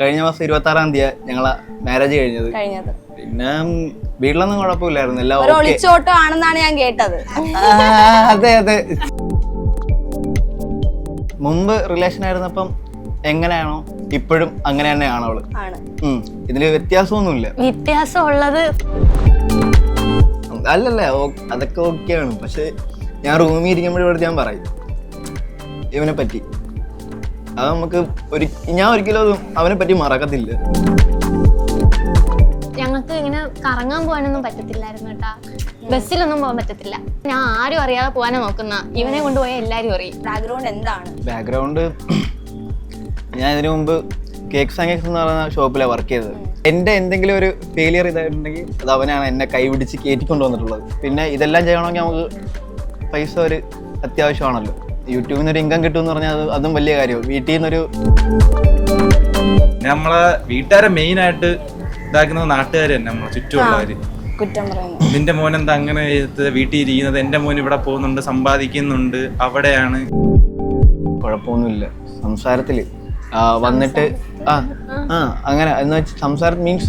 കഴിഞ്ഞ മാസം ഇരുപത്തി ആറാം തീയതി ഞങ്ങളെ മാരേജ് കഴിഞ്ഞത്. കഴിഞ്ഞത്. പിന്നെ വീട്ടിലൊന്നും കുഴപ്പമില്ലായിരുന്നു. എല്ലാം ഒരു ഒളിച്ചോട്ടം ആണെന്നാണ് ഞാൻ കേട്ടത്. അതെ അതെ. മുമ്പ് റിലേഷൻ ആയിരുന്നപ്പം എങ്ങനെയാണോ ഇപ്പോഴും അങ്ങനെ തന്നെയാണ് അവൾ. ആണ്. ഉം. ഇതിൽ വ്യത്യാസമൊന്നുമില്ല. വ്യത്യാസം ഉള്ളത് അല്ലല്ല ഓ- അതൊക്കെ ഓക്കെയാണ് പക്ഷെ ഞാൻ റൂമിൽ ഇരിക്കുമ്പോഴും ഞാൻ പറയും ഇവനെ പറ്റി അത് നമുക്ക് ഒരു ഞാൻ ഒരിക്കലും അത് അവനെ പറ്റി മറക്കത്തില്ല. ഞങ്ങൾക്ക് ഇങ്ങനെ കറങ്ങാൻ പോകാനൊന്നും പറ്റത്തില്ലായിരുന്നു കേട്ടാ. ബസ്സിലൊന്നും പോകാൻ പറ്റത്തില്ല. ഞാൻ ആരും അറിയാതെ പോകാനാ നോക്കുന്ന. ഇവനെ കൊണ്ടുപോയാൽ എല്ലാരും അറിയും. ബാക്ക്ഗ്രൗണ്ട് എന്താണ്? ബാക്ക്ഗ്രൗണ്ട് ഞാൻ ഇതിനു മുമ്പ് കേക്ക് സാങ്കേക്സ് എന്ന് പറയുന്ന ഷോപ്പിലാണ് വർക്ക് ചെയ്തത്. എന്റെ എന്തെങ്കിലും ഒരു ഫെയിലിയർ ഇതായിട്ടുണ്ടെങ്കിൽ അത് അവനാണ് എന്നെ കൈവിടിച്ച് കയറ്റിക്കൊണ്ടു വന്നിട്ടുള്ളത് പിന്നെ ഇതെല്ലാം ചെയ്യണമെങ്കിൽ നമുക്ക് പൈസ ഒരു അത്യാവശ്യമാണല്ലോ. യൂട്യൂബിൽ നിന്ന് ഒരു ഇൻകം കിട്ടും എന്ന് പറഞ്ഞാൽ അത് അതും വലിയ കാര്യമാണ് വീട്ടിൽ നിന്നൊരു നമ്മളെ വീട്ടുകാരെ മെയിൻ ആയിട്ട് ഇതാക്കുന്നത് നാട്ടുകാർ തന്നെ നമ്മളെ ചുറ്റുമുള്ളവര്. കുറ്റം നിന്റെ മോൻ എന്താ അങ്ങനെ വീട്ടിൽ ഇരിക്കുന്നത്? എന്റെ മോൻ ഇവിടെ പോകുന്നുണ്ട് സമ്പാദിക്കുന്നുണ്ട് അവിടെയാണ്. കുഴപ്പമൊന്നുമില്ല. സംസാരത്തിൽ വന്നിട്ട് ആ ആ അങ്ങനെ എന്ന് വെച്ചാൽ സംസാരം മീൻസ്